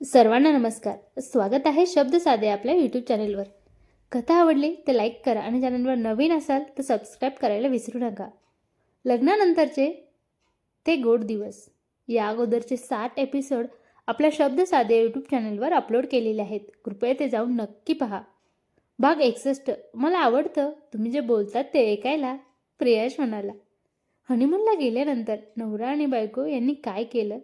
सर्वांना नमस्कार. स्वागत आहे शब्द साधे आपल्या यूट्यूब चॅनेलवर कथा आवडली तर लाईक करा आणि चॅनलवर नवीन असाल तर सबस्क्राईब करायला विसरू नका. लग्नानंतरचे ते गोड दिवस. या अगोदरचे सात एपिसोड आपल्या शब्द साधे यूट्यूब चॅनलवर अपलोड केलेले आहेत. कृपया ते जाऊन नक्की पहा. भाग एकसष्ट. मला आवडतं तुम्ही जे बोलतात ते ऐकायला प्रियाश म्हणाला. हनीमूनला गेल्यानंतर नवरा आणि बायको यांनी काय केलं?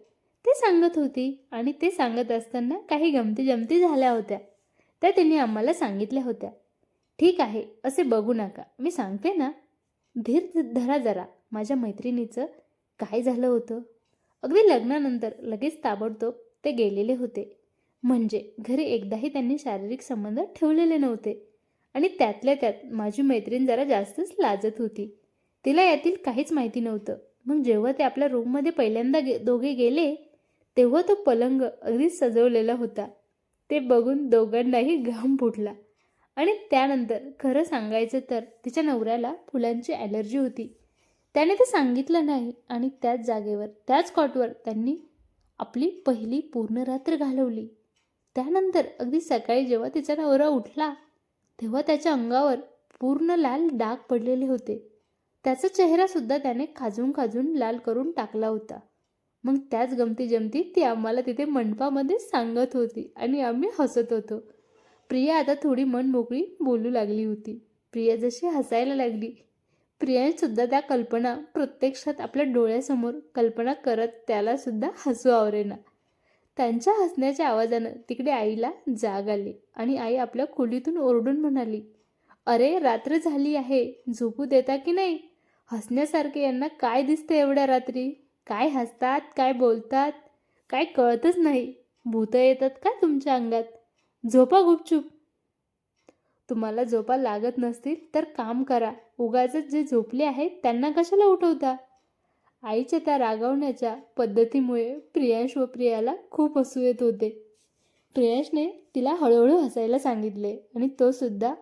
ते सांगत होती आणि ते सांगत असताना काही गमती जमती झाल्या होत्या. त्या त्यांनी आम्हाला सांगितल्या होत्या. ठीक आहे असे बघू नका. मी सांगते ना. धीर धरा जरा. माझ्या मैत्रिणीचं काय झालं होतं? अगदी लग्नानंतर लगेच ताबडतोब ते गेलेले होते. म्हणजे घरी एकदाही त्यांनी शारीरिक संबंध ठेवलेले नव्हते. आणि त्यातल्या त्यात माझी मैत्रीण जरा जास्तच लाजत होती. तिला यातील काहीच माहिती नव्हतं. मग जेव्हा ते आपल्या रूममध्ये पहिल्यांदा गे दोघे गेले तेव्हा तो पलंग अगदी सजवलेला होता. ते बघून दोघांनाही घाम फुटला. आणि त्यानंतर खरं सांगायचं तर तिच्या नवऱ्याला फुलांची ॲलर्जी होती. त्याने ते सांगितलं नाही आणि त्याच जागेवर त्याच कॉटवर त्यांनी आपली पहिली पूर्ण रात्र घालवली. त्यानंतर अगदी सकाळी जेव्हा तिचा नवरा उठला तेव्हा त्याच्या अंगावर पूर्ण लाल डाग पडलेले होते. त्याचा चेहरासुद्धा त्याने खाजून खाजून लाल करून टाकला होता. मग त्याच गमती जमती ती आम्हाला तिथे मंडपामध्ये सांगत होती आणि आम्ही हसत होतो. प्रिया आता थोडी मन मोकळी बोलू लागली होती. प्रिया जशी हसायला लागली प्रियासुद्धा त्या कल्पना प्रत्यक्षात आपल्या डोळ्यासमोर कल्पना करत त्यालासुद्धा हसू आवरेना. त्यांच्या हसण्याच्या आवाजानं तिकडे आईला जाग आली आणि आई आपल्या खोलीतून ओरडून म्हणाली अरे रात्र झाली आहे. झोपू देता की नाही? हसण्यासारखे यांना काय दिसतं एवढ्या रात्री? काय हसतात काय बोलतात काय कळतच नाही. भूतं येतात का तुमच्या अंगात? झोपा गुपचूप. तुम्हाला झोपा लागत नसतील तर काम करा. उगाच जे झोपले आहेत त्यांना कशाला उठवता? आईच्या त्या रागवण्याच्या पद्धतीमुळे प्रियांश व प्रियाला खूप हसू येत होते. प्रियांशने तिला हळूहळू हसायला सांगितले आणि तो सुद्धा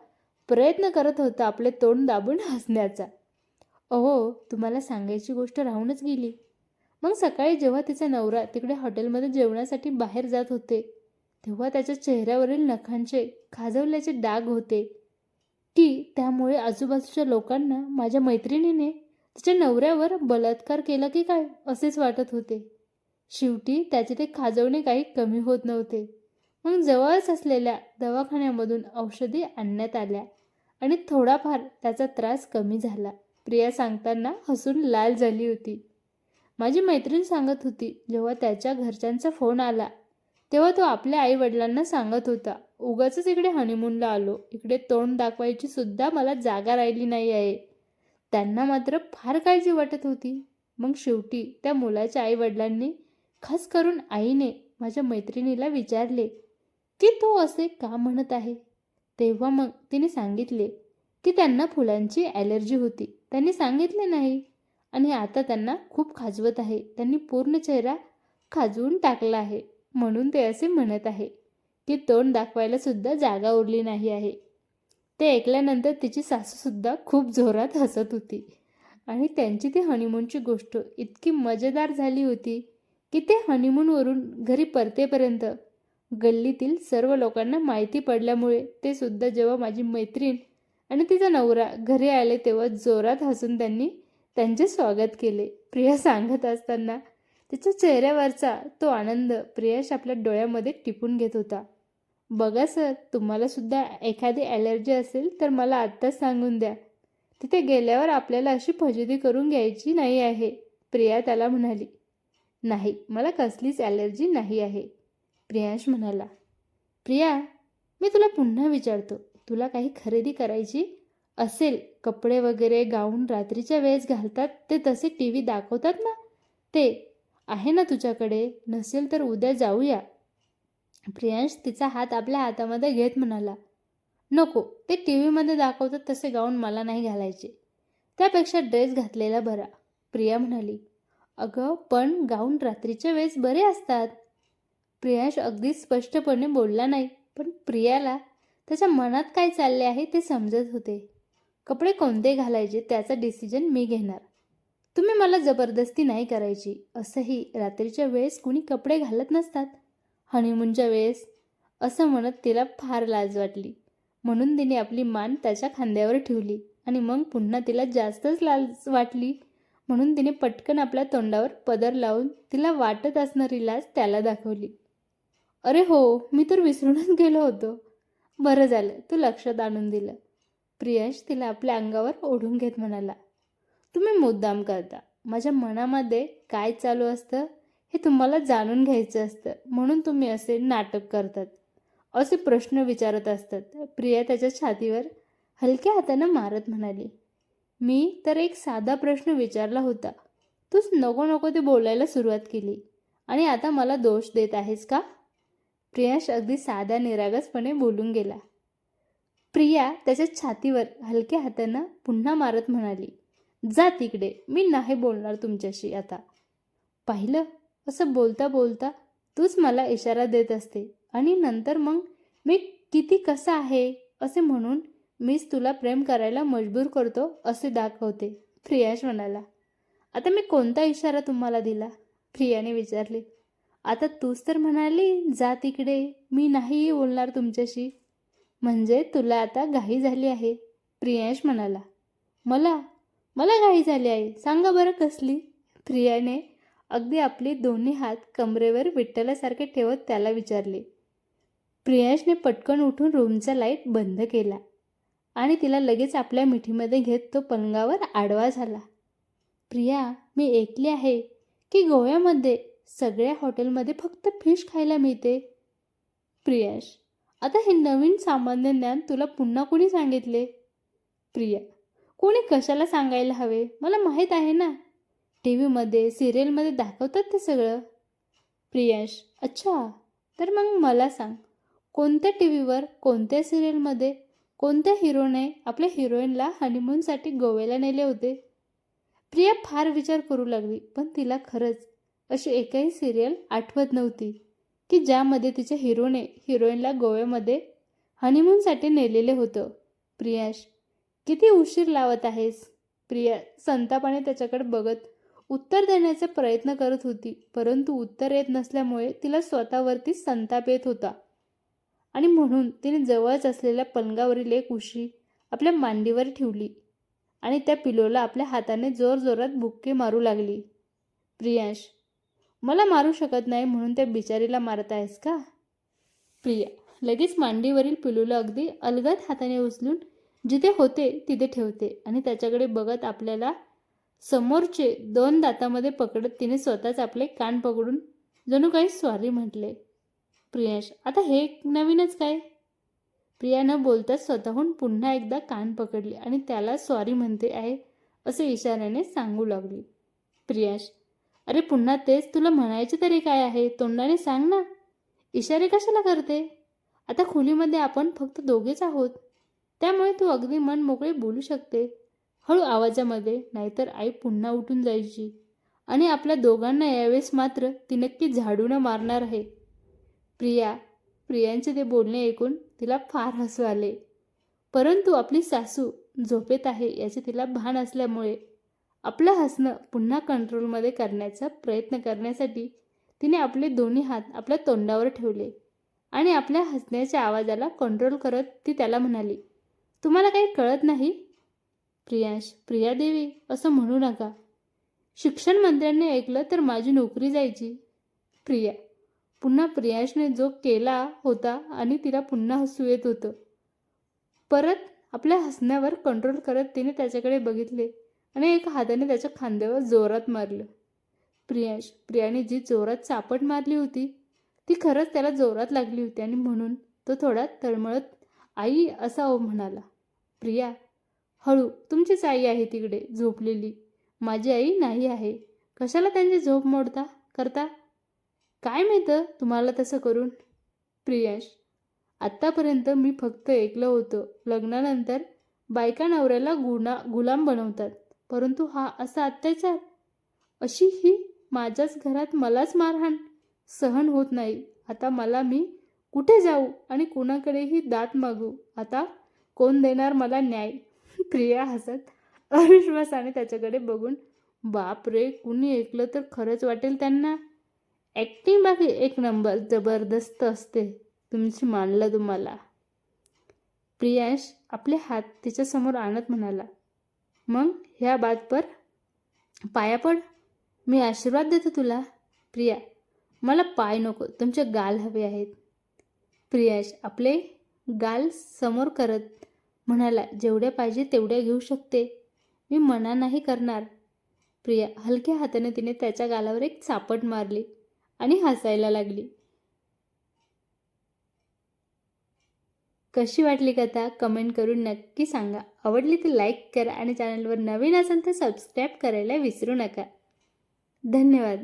प्रयत्न करत होता आपले तोंड दाबून हसण्याचा. अहो तुम्हाला सांगायची गोष्ट राहूनच गेली. मग सकाळी जेव्हा तिचा नवरा तिकडे हॉटेलमध्ये जेवणासाठी बाहेर जात होते तेव्हा त्याच्या चेहऱ्यावरील नखांचे खाजवल्याचे डाग होते. की त्यामुळे आजूबाजूच्या लोकांना माझ्या मैत्रिणीने तिच्या नवऱ्यावर बलात्कार केला की काय असेच वाटत होते. शेवटी त्याचे ते खाजवणे काही कमी होत नव्हते. मग जवळच असलेल्या दवाखान्यामधून औषधी आणण्यात आल्या आणि थोडाफार त्याचा त्रास कमी झाला. प्रिया सांगताना हसून लाल झाली होती. माझी मैत्रीण सांगत होती जेव्हा त्याच्या घरच्यांचा फोन आला तेव्हा तो आपल्या आई वडिलांना सांगत होता उगाच इकडे हनीमूनला आलो इकडे तोंड दाखवायची सुद्धा मला जागा राहिली नाही आहे. त्यांना मात्र फार काळजी वाटत होती. मग शेवटी त्या मुलाच्या आई वडिलांनी खास करून आईने माझ्या मैत्रिणीला विचारले की तो असे का म्हणत आहे? तेव्हा मग तिने सांगितले की त्यांना फुलांची ॲलर्जी होती. त्यांनी सांगितले नाही आणि आता त्यांना खूप खाजवत आहे. त्यांनी पूर्ण चेहरा खाजवून टाकला आहे. म्हणून ते असे म्हणत आहे की तोंड दाखवायला सुद्धा जागा उरली नाही आहे. ते ऐकल्यानंतर तिची सासूसुद्धा खूप जोरात हसत होती. आणि त्यांची ती हनीमूनची गोष्ट इतकी मजेदार झाली होती की ते हनीमूनवरून घरी परतेपर्यंत गल्लीतील सर्व लोकांना माहिती पडल्यामुळे ते सुद्धा जेव्हा माझी मैत्रीण आणि तिचा नवरा घरी आले तेव्हा जोरात हसून त्यांनी त्यांचे स्वागत केले. प्रिया सांगत असताना तिच्या चेहऱ्यावरचा तो आनंद प्रियाश आपल्या डोळ्यामध्ये टिपून घेत होता. बघा सर तुम्हाला सुद्धा एखादी ॲलर्जी असेल तर मला आत्ताच सांगून द्या. तिथे गेल्यावर आपल्याला अशी फजिती करून घ्यायची नाही आहे प्रिया त्याला म्हणाली. नाही मला कसलीच ॲलर्जी नाही आहे प्रियांश म्हणाला. प्रिया मी तुला पुन्हा विचारतो. तुला काही खरेदी करायची असेल कपडे वगैरे गाऊन रात्रीच्या वेळेस घालतात ते तसे टी व्ही दाखवतात ना? ते आहे ना तुझ्याकडे? नसेल तर उद्या जाऊया. प्रियांश तिचा हात आपल्या हातामध्ये घेत म्हणाला नको ते टी व्हीमध्ये दाखवतात तसे गाऊन मला नाही घालायचे. त्यापेक्षा ड्रेस घातलेला बरा. प्रिया म्हणाली अगं पण गाऊन रात्रीच्या वेळेस बरे असतात. प्रियांश अगदी स्पष्टपणे बोलला नाही पण प्रियाला त्याच्या मनात काय चालले आहे ते समजत होते. कपडे कोणते घालायचे त्याचा डिसिजन मी घेणार. तुम्ही मला जबरदस्ती नाही करायची असंही रात्रीच्या वेळेस कुणी कपडे घालत नसतात. हनीमूनच्या वेळेस असं म्हणत तिला फार लाज वाटली. म्हणून तिने आपली मान त्याच्या खांद्यावर ठेवली आणि मग पुन्हा तिला जास्तच लाज वाटली. म्हणून तिने पटकन आपल्या तोंडावर पदर लावून तिला वाटत असणारी लाज त्याला दाखवली. अरे हो मी तर विसरूनच गेलो होतो. बरं झालं तू लक्षात आणून दिलं. प्रियांश तिला आपल्या अंगावर ओढून घेत म्हणाला तुम्ही मुद्दाम करता. माझ्या मनामध्ये काय चालू असतं हे तुम्हाला जाणून घ्यायचं असतं. म्हणून तुम्ही असे नाटक करतात. असे प्रश्न विचारत असतात. प्रिया त्याच्या छातीवर हलक्या हातानं मारत म्हणाली मी तर एक साधा प्रश्न विचारला होता. तूच नको नको ते बोलायला सुरुवात केली. आणि आता मला दोष देत आहेस का? प्रियांश अगदी साध्या निरागसपणे बोलून गेला. प्रिया त्याच्या छातीवर हलक्या हातानं पुन्हा मारत म्हणाली जा तिकडे मी नाही बोलणार तुमच्याशी आता. पाहिलं असं बोलता बोलता तूच मला इशारा देत असते आणि नंतर मग मी किती कसा आहे? असे म्हणून मीच तुला प्रेम करायला मजबूर करतो असे दाखवते प्रियाश म्हणाला. आता मी कोणता इशारा तुम्हाला दिला? प्रियाने विचारले. आता तूच तर म्हणाली जा तिकडे मी नाही बोलणार तुमच्याशी. म्हणजे तुला आता घाई झाली आहे? प्रियांश म्हणाला. मला? मला घाई झाली आहे. सांगा बरं कसली? प्रियाने अगदी आपले दोन्ही हात कमरेवर विठ्ठलासारखे ठेवत त्याला विचारले. प्रियांशने पटकन उठून रूमचा लाइट बंद केला आणि तिला लगेच आपल्या मिठीमध्ये घेत तो पलंगावर आडवा झाला. प्रिया मी ऐकले आहे की गोव्यामध्ये? सगळ्या हॉटेलमध्ये फक्त फिश खायला मिळते. प्रियांश आता हे नवीन सामान्य ज्ञान तुला पुन्हा कोणी सांगितले? प्रिया कोणी कशाला सांगायला हवे? मला माहीत आहे ना. टी व्हीमध्ये सिरियलमध्ये दाखवतात ते सगळं. प्रियांश अच्छा तर मग मला सांग कोणत्या टी व्हीवर कोणत्या सिरियलमध्ये कोणत्या हिरोने आपल्या हिरोईनला हनीमूनसाठी गोव्याला नेले होते? प्रिया फार विचार करू लागली पण तिला खरंच अशी एकही सिरियल आठवत नव्हती. की ज्यामध्ये तिच्या हिरोने हिरोईनला गोव्यामध्ये हनीमूनसाठी नेलेले होतं. प्रियांश किती उशीर लावत आहेस? प्रिया संतापाने त्याच्याकडे बघत उत्तर देण्याचा प्रयत्न करत होती परंतु उत्तर येत नसल्यामुळे तिला स्वतःवरती संताप येत होता. आणि म्हणून तिने जवळच असलेल्या पलंगावरील एक उशी आपल्या मांडीवर ठेवली आणि त्या पिलोला आपल्या हाताने जोरजोरात बुक्के मारू लागली. प्रियांश मला मारू शकत नाही म्हणून त्या बिचारीला मारत आहेस का? प्रिया लगेच मांडीवरील पिलूला अगदी अलगद हाताने उचलून जिथे होते तिथे ठेवते आणि त्याच्याकडे बघत आपल्याला समोरचे दोन दातामध्ये पकडत तिने स्वतःच आपले कान पकडून जणू काही स्वारी म्हटले. प्रियांश आता हे नवीनच काय? प्रिया न बोलताच स्वतःहून पुन्हा एकदा कान पकडले आणि त्याला सॉरी म्हणते आहे असे इशाऱ्याने सांगू लागली. प्रियाश अरे पुन्हा तेच तुला म्हणायचे तरी काय आहे? तोंडाने सांग ना. इशारे कशाला करते? आता खोलीमध्ये आपण फक्त दोघेच आहोत. त्यामुळे तू अगदी मन मोकळे बोलू शकते. हळू आवाजामध्ये नाहीतर आई पुन्हा उठून जायची. आणि आपल्या दोघांना यावेळेस मात्र ती नक्की झाडून मारणार आहे. प्रिया प्रियांचे ते बोलणे ऐकून तिला फार हसू आले. परंतु आपली सासू झोपेत आहे याचे तिला भान असल्यामुळे आपलं हसणं पुन्हा कंट्रोलमध्ये करण्याचा प्रयत्न करण्यासाठी तिने आपले दोन्ही हात आपल्या तोंडावर ठेवले आणि आपल्या हसण्याच्या आवाजाला कंट्रोल करत ती त्याला म्हणाली तुम्हाला काही कळत नाही? प्रियांश प्रिया देवी असं म्हणू नका. शिक्षण मंत्र्यांनी ऐकलं तर माझी नोकरी जायची. प्रिया पुन्हा प्रियांशने जो केला होता आणि तिला पुन्हा हसू येत होतं. परत आपल्या हसण्यावर कंट्रोल करत तिने त्याच्याकडे बघितले. आणि एका हाताने त्याच्या खांद्यावर जोरात मारलं. प्रियांश प्रियाने जी जोरात चापट मारली होती ती खरंच त्याला जोरात लागली होती आणि म्हणून तो थोडा तळमळत आई असा ओ म्हणाला. प्रिया हळू तुमचीच आई आहे तिकडे झोपलेली. माझी आई नाही आहे. कशाला त्यांची झोप मोडता करता? काय मिळतं तुम्हाला तसं करून? प्रियांश आत्तापर्यंत मी फक्त ऐकलं होतं लग्नानंतर बायका नवऱ्याला गुना गुलाम बनवतात. परंतु हा असा अत्याचार. अशी ही माझ्याच घरात मलाच मारहाण. सहन होत नाही. आता मला मी कुठे जाऊ आणि कुणाकडेही दात मागू? आता कोण देणार मला न्याय? प्रिया हसत अविश्वासाने त्याच्याकडे बघून बाप रे कुणी ऐकलं तर खरंच वाटेल त्यांना? ॲक्टिंग बाकी एक नंबर जबरदस्त असते. तुमची मानलं तुम्हाला. प्रियांश आपले हात तिच्यासमोर आणत म्हणाला मग ह्या बात पर पाया पड. मी आशीर्वाद देतो तुला प्रिया. मला पाय नको तुमचे गाल हवे आहेत. प्रियाश आपले गाल समोर करत म्हणाला जेवढ्या पाहिजे तेवढ्या घेऊ शकते. मी मना नाही करणार. प्रिया हलक्या हाताने तिने त्याच्या गालावर एक चापट मारली आणि हसायला लागली. कशी वाटली कथा कमेंट करून नक्की सांगा. आवडली तर लाईक करा आणि चॅनलवर नवीन असेल तर सबस्क्राईब करायला विसरू नका. धन्यवाद.